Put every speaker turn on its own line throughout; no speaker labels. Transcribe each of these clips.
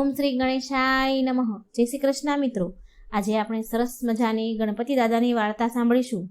ઓમ શ્રી ગણેશાય નમઃ. જય શ્રી કૃષ્ણ મિત્રો. આજે આપણે સરસ મજાની ગણપતિ દાદાની વાર્તા સાંભળીશું.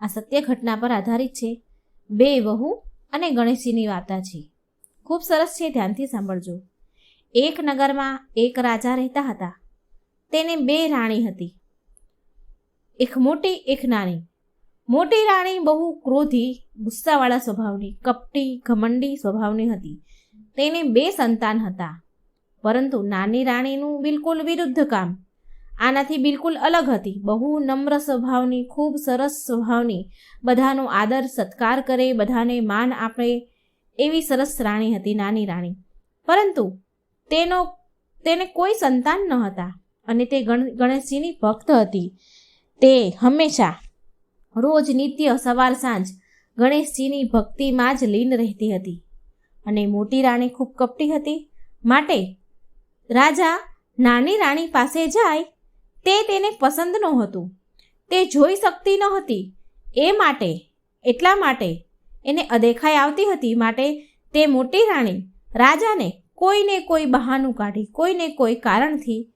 આ સત્ય ઘટના પર આધારિત છે. બે વહુ અને ગણેશજીની વાર્તા છે. ખૂબ સરસ છે, ધ્યાનથી સાંભળજો. એક નગરમાં એક રાજા રહેતા હતા. તેને બે રાણી હતી. એક મોટી, એક નાની. મોટી રાણી બહુ ક્રોધી, ગુસ્સાવાળા સ્વભાવની, કપટી, ઘમંડી સ્વભાવની હતી. તેને બે સંતાન હતા. પરંતુ નાની રાણીનું બિલકુલ વિરુદ્ધ કામ. આનાથી બિલકુલ અલગ હતી. બહુ નમ્ર સ્વભાવની, ખૂબ સરસ સ્વભાવની, બધાનો આદર, સત્કાર કરે, બધાને માન આપે એવી સરસ રાણી હતી, નાની રાણી. પરંતુ તેનો, તેને કોઈ સંતાન ન હતા અને તે ગણ, ગણેશજીની ભક્ત હતી. તે હંમેશા રોજ નિત્ય સવાર સાંજ ગણેશજીની ભક્તિમાં જ લીન રહેતી હતી. અને મોટી રાણી ખૂબ કપટી હતી. માટે રાજા નાની રાણી પાસે જાય, તે તેને પસંદ નહોતું. તે જોઈ શકતી નહોતી. એ માટે, એટલા માટે, એને અદેખાઈ આવતી હતી માટે તે મોટી રાણી રાજાને કોઈને કોઈ બહાનું કાઢી, કોઈને કોઈ કારણથી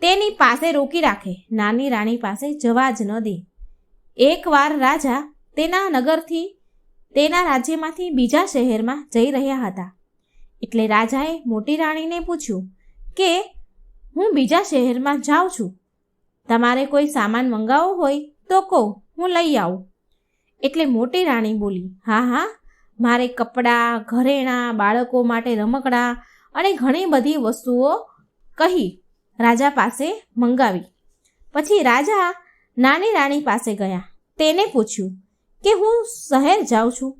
તેની પાસે રોકી રાખે, નાની રાણી પાસે જવા જ ન દે. એકવાર રાજા તેના નગરથી, તેના રાજ્યમાંથી બીજા શહેરમાં જઈ રહ્યા હતા. એટલે રાજાએ મોટી રાણીને પૂછ્યું કે હું બીજા શહેરમાં જાઉં છું. તમારે કોઈ સામાન મંગાવવો હોય તો કહો, હું લઈ આવું. એટલે મોટી રાણી બોલી, હા હા, મારે કપડાં, ઘરેણાં, બાળકો માટે રમકડાં અને ઘણી બધી વસ્તુઓ કહી રાજા પાસે મંગાવી. પછી રાજા નાની રાણી પાસે ગયા. તેને પૂછ્યું, કે હું શહેર જાઉં છું?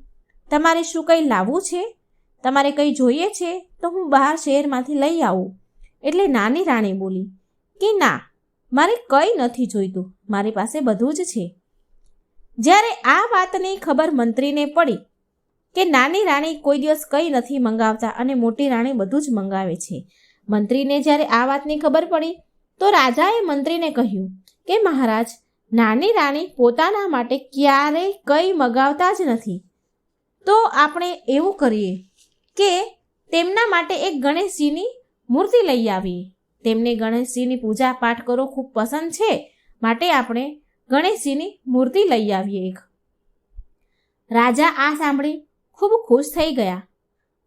તમારે શું કંઈ લાવવું છે? તમારે કંઈ જોઈએ છે? તો હું બહાર શહેરમાંથી લઈ આવું. એટલે નાની રાણી બોલી, કે ના, મારે કંઈ નથી જોઈતું. મારી પાસે બધું જ છે. જ્યારે આ વાતની ખબર મંત્રીને પડી કે નાની રાણી કોઈ દિવસ કંઈ નથી મંગાવતા અને મોટી રાણી બધું જ મંગાવે છે, મંત્રીને જ્યારે આ વાતની ખબર પડી, તો રાજાએ મંત્રીને કહ્યું કે, મહારાજ, નાની રાણી પોતાના માટે ક્યારેય કંઈ મગાવતા જ નથી. તો આપણે એવું કરીએ કે તેમના માટે એક ગણેશજીની મૂર્તિ લઈ આવીએ તેમને ગણેશજીની પૂજા પાઠ કરો ખૂબ પસંદ છે. માટે આપણે ગણેશજીની મૂર્તિ લઈ આવીએ એક. રાજા આ સાંભળી ખૂબ ખુશ થઈ ગયા.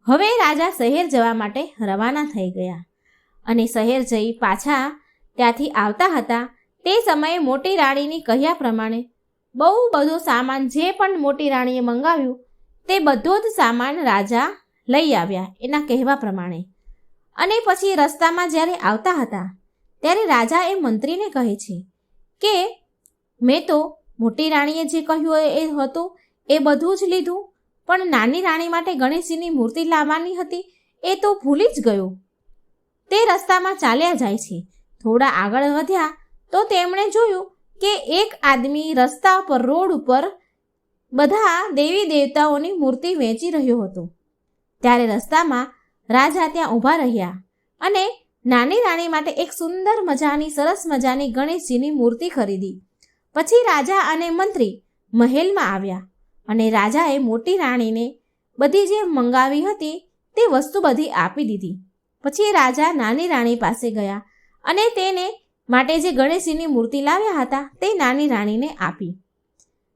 હવે રાજા શહેર જવા માટે રવાના થઈ ગયા અને શહેર જઈ પાછા ત્યાંથી આવતા હતા. તે સમયે મોટી રાણીની કહ્યા પ્રમાણે બહુ બધો સામાન જે પણ મોટી રાણીએ મંગાવ્યું તે બધો જ સામાન રાજા લઈ આવ્યા એના કહેવા પ્રમાણે. અને પછી રસ્તામાં જ્યારે આવતા હતા, ત્યારે રાજા એ મંત્રીને કહે છે કે, મેં તો મોટી રાણીએ જે કહ્યું એ હતું, એ બધું જ લીધું, પણ નાની રાણી માટે ગણેશજીની મૂર્તિ લાવવાની હતી, એ તો ભૂલી જ ગયો. તે રસ્તામાં ચાલ્યા જાય છે. થોડા આગળ વધ્યા, તો તેમણે જોયું કે એક આદમી રસ્તા પર, રોડ ઉપર બધા દેવી દેવતાઓની મૂર્તિ વેચી રહ્યો હતો. ત્યારે રસ્તામાં રાજા ત્યાં ઊભા રહ્યા અને નાની રાણી માટે એક સુંદર મજાની, સરસ મજાની ગણેશજીની મૂર્તિ ખરીદી. પછી રાજા અને મંત્રી મહેલમાં આવ્યા અને રાજાએ મોટી રાણીને બધી જે મંગાવી હતી તે વસ્તુ બધી આપી દીધી. પછી રાજા નાની રાણી પાસે ગયા અને તેને માટે જે ગણેશજીની મૂર્તિ લાવ્યા હતા તે નાની રાણીને આપી.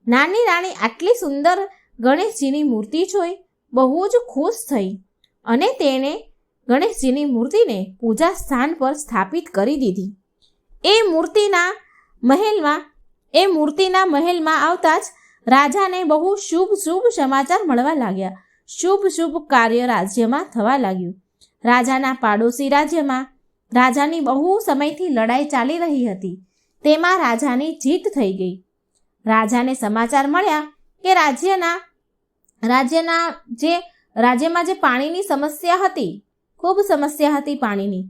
નાની રાણી આટલી સુંદર ગણેશજીની મૂર્તિ જોઈ બહુ જ ખુશ થઈ. અને તેણે ગણેશજીની મૂર્તિને પૂજા સ્થાન પર સ્થાપિત કરી દીધી. એ મૂર્તિના મહેલમાં, એ મૂર્તિના મહેલમાં આવતા જ રાજાને બહુ શુભ શુભ સમાચાર મળવા લાગ્યા. શુભ શુભ કાર્ય રાજ્યમાં થવા લાગ્યું. રાજાના પાડોશી રાજ્યમાં રાજાની બહુ સમયથી લડાઈ ચાલી રહી હતી. તેમાં રાજાની જીત થઈ ગઈ. રાજાને સમાચાર મળ્યા કે રાજ્યના રાજ્યના જે રાજ્યમાં જે પાણીની સમસ્યા હતી, ખૂબ સમસ્યા હતી પાણીની,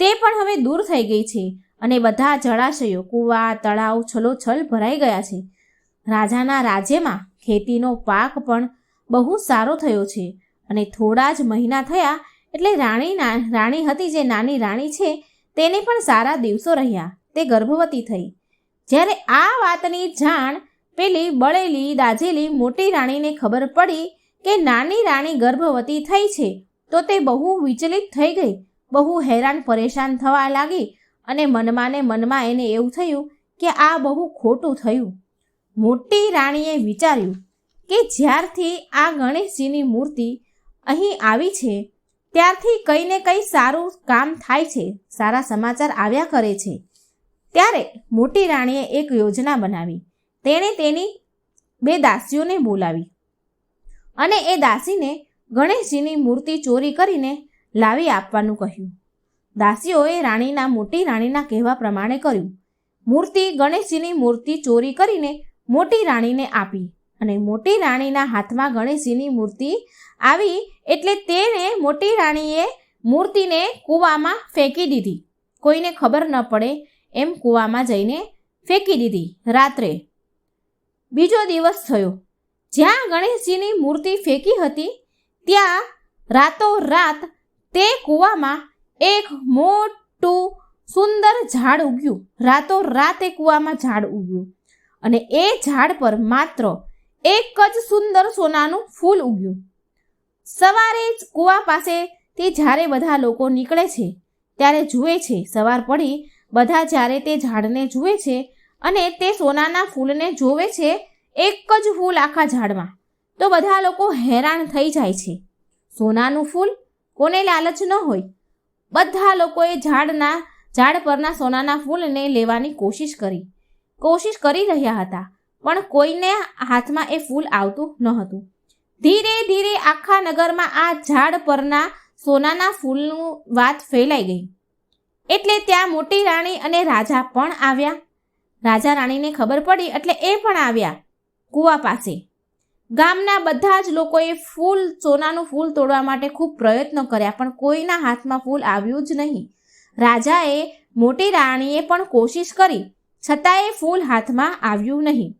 તે પણ હવે દૂર થઈ ગઈ છે અને બધા જળાશયો, કૂવા, તળાવ છલોછલ ભરાઈ ગયા છે. રાજાના રાજ્યમાં ખેતીનો પાક પણ બહુ સારો થયો છે અને થોડા જ મહિના થયા એટલે રાણી રાણી હતી જે નાની રાણી છે, તેને પણ સારા દિવસો રહ્યા, તે ગર્ભવતી થઈ. જ્યારે આ વાતની જાણ પેલી બળેલી, દાજેલી મોટી રાણીને ખબર પડી કે નાની રાણી ગર્ભવતી થઈ છે, તો તે બહુ વિચલિત થઈ ગઈ. બહુ હેરાન પરેશાન થવા લાગી અને મનમાં ને મનમાં એને એવું થયું કે આ બહુ ખોટું થયું. મોટી રાણીએ વિચાર્યું કે જ્યારથી આ ગણેશજીની મૂર્તિ અહીં આવી છે, ત્યારથી કંઈ ને કંઈ સારું કામ થાય છે, સારા સમાચાર આવ્યા કરે છે. ત્યારે મોટી રાણીએ એક યોજના બનાવી. તેણે તેની બે દાસીઓને બોલાવી. અને એ દાસીને ગણેશજીની મૂર્તિ ચોરી કરીને લાવી આપવાનું કહ્યું. દાસીઓએ રાણીના મોટી રાણીના કહેવા પ્રમાણે કર્યું. મૂર્તિ ગણેશજીની મૂર્તિ ચોરી કરીને મોટી રાણીને આપી અને મોટી રાણીના હાથમાં ગણેશજીની મૂર્તિ આવી એટલે તેને મોટી રાણીએ મૂર્તિને કૂવામાં ફેંકી દીધી. કોઈને ખબર ન પડે એમ કૂવામાં જઈને ફેંકી દીધી રાત્રે. બીજો દિવસ થયો. જ્યાં ગણેશજીની મૂર્તિ ફેંકી હતી, ત્યાં રાતોરાત તે કૂવામાં એક મોટું સુંદર ઝાડ ઉગ્યું. રાતોરાત એ કૂવામાં ઝાડ ઉગ્યું અને એ ઝાડ પર માત્ર એક જ સુંદર સોનાનું ફૂલ ઉગ્યું. સવારે જ કૂવા પાસેથી જ્યારે બધા લોકો નીકળે છે, ત્યારે જુએ છે, સવાર પડી, બધા જ્યારે તે ઝાડને જુએ છે અને તે સોનાના ફૂલને જોવે છે એક જ ફૂલ આખા ઝાડમાં. તો બધા લોકો હેરાન થઈ જાય છે. સોનાનું ફૂલ કોને લાલચ ન હોય? બધા લોકોએ ઝાડના, ઝાડ પરના સોનાના ફૂલને લેવાની કોશિશ કરી. કોશિશ કરી રહ્યા હતા, પણ કોઈને હાથમાં એ ફૂલ આવતું ન હતું. ધીરે ધીરે આખા નગરમાં આ ઝાડ પરના સોનાના ફૂલનું વાત ફેલાઈ ગઈ. એટલે ત્યાં મોટી રાણી અને રાજા પણ આવ્યા. રાજા રાણીને ખબર પડી એટલે એ પણ આવ્યા. કૂવા પાસે. ગામના બધા જ લોકોએ ફૂલ, સોનાનું ફૂલ તોડવા માટે ખૂબ પ્રયત્ન કર્યા, પણ કોઈના હાથમાં ફૂલ આવ્યું જ નહીં. રાજાએ મોટી રાણીએ પણ કોશિશ કરી, છતાંય ફૂલ હાથમાં આવ્યું નહીં.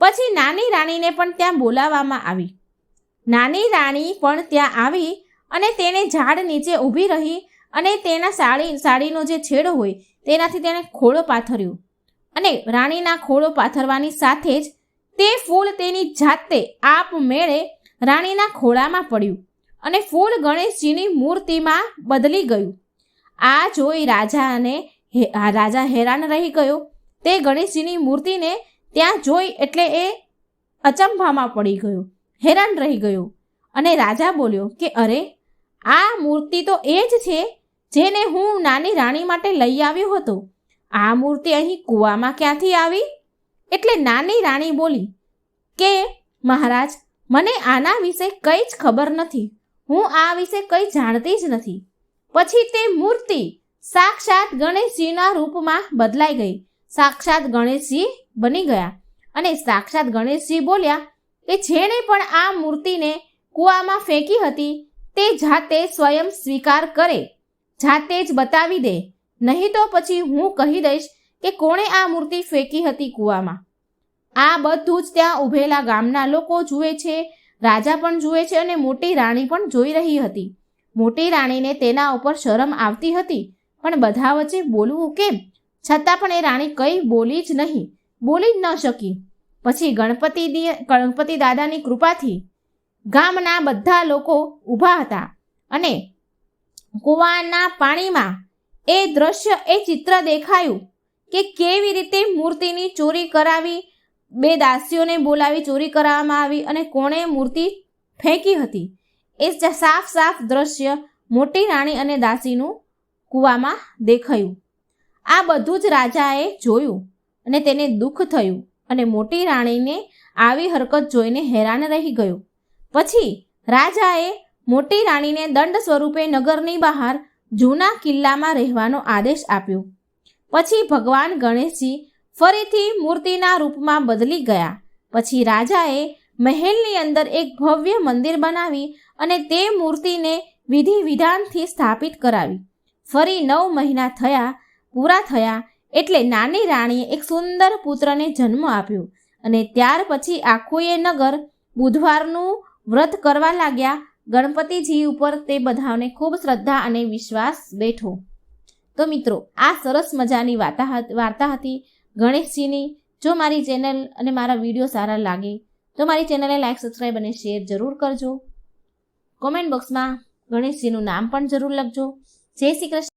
પછી નાની રાણીને પણ ત્યાં બોલાવવામાં આવી. નાની રાણી પણ ત્યાં આવી અને તેને ઝાડ નીચે ઊભી રહી અને તેના સાડી સાડીનો જે છેડો હોય તેનાથી તેણે ખોળો પાથર્યો. અને રાણીના ખોળો પાથરવાની સાથે જ તે ફૂલ તેની જાતે આપમેળે રાણીના ખોળામાં પડ્યું અને ફૂલ ગણેશજીની મૂર્તિમાં બદલી ગયું. આ જોઈ રાજાને રાજા હેરાન રહી ગયો. તે ગણેશજીની મૂર્તિને ત્યાં જોઈ એટલે એ અચંભામાં પડી ગયો, હેરાન રહી ગયો અને રાજા બોલ્યો કે અરે, આ મૂર્તિ તો એ જ છે જેને હું નાની રાણી માટે લઈ આવ્યો હતો. આ મૂર્તિ અહીં કૂવામાં ક્યાંથી આવી? એટલે નાની રાણી બોલી, કે મહારાજ, મને આના વિશે કંઈ જ ખબર નથી. હું આ વિશે કંઈ જાણતી જ નથી. પછી તે મૂર્તિ સાક્ષાત ગણેશજીના રૂપમાં બદલાઈ ગઈ. સાક્ષાત ગણેશજી બની ગયા અને સાક્ષાત ગણેશજી બોલ્યા કે જેણે પણ આ મૂર્તિને કૂવામાં ફેંકી હતી, તે જાતે સ્વયં સ્વીકાર કરે, જાતે જ બતાવી દે. નહીં તો પછી હું કહી દઈશ કે કોણે આ મૂર્તિ ફેંકી હતી કૂવામાં? આ બધું જ ત્યાં ઊભેલા ગામના લોકો જુએ છે, રાજા પણ જુએ છે અને મોટી રાણી પણ જોઈ રહી હતી. મોટી રાણીને તેના ઉપર શરમ આવતી હતી, પણ બધા વચ્ચે બોલવું કેમ? છતાં પણ એ રાણી કંઈ બોલી જ નહીં, બોલી જ ન શકી. પછી ગણપતિ ગણપતિ દાદાની કૃપાથી ગામના બધા લોકો ઊભા હતા અને કૂવાના પાણીમાં એ દ્રશ્ય, એ ચિત્ર દેખાયું. કે કેવી રીતે મૂર્તિની ચોરી કરાવી, બે દાસીઓને બોલાવી ચોરી કરાવવામાં આવી અને કોણે મૂર્તિ ફેંકી હતી. એ સાફ સાફ દ્રશ્ય મોટી રાણી અને દાસીનું કૂવામાં દેખાયું. આ બધું જ રાજાએ જોયું અને તેને દુઃખ થયું અને મોટી રાણીને આવી હરકત જોઈને હેરાન રહી ગયો. પછી રાજાએ મોટી રાણીને દંડ સ્વરૂપે નગરની બહાર જૂના કિલ્લામાં રહેવાનો આદેશ આપ્યો. પછી ભગવાન ગણેશજી ફરીથી મૂર્તિના રૂપમાં બદલી ગયા. પછી રાજાએ મહેલની અંદર એક ભવ્ય મંદિર બનાવી અને તે મૂર્તિને વિધિ વિધાનથી સ્થાપિત કરાવી. ફરી નવ મહિના થયા, પૂરા થયા, એટલે નાની રાણીએ એક સુંદર પુત્રને જન્મ આપ્યો અને ત્યાર પછી આખું એ નગર બુધવારનું વ્રત કરવા લાગ્યા. ગણપતિજી ઉપર તે બધાને ખૂબ શ્રદ્ધા અને વિશ્વાસ બેઠો. તો મિત્રો, આ સરસ મજાની વાર્તા વાર્તા હતી ગણેશજીની. જો મારી ચેનલ અને મારા વીડિયો સારા લાગે, તો મારી ચેનલને લાઈક, સબસ્ક્રાઈબ અને શેર જરૂર કરજો. કોમેન્ટ બોક્સમાં ગણેશજીનું નામ પણ જરૂર લખજો. જય શ્રી કૃષ્ણ.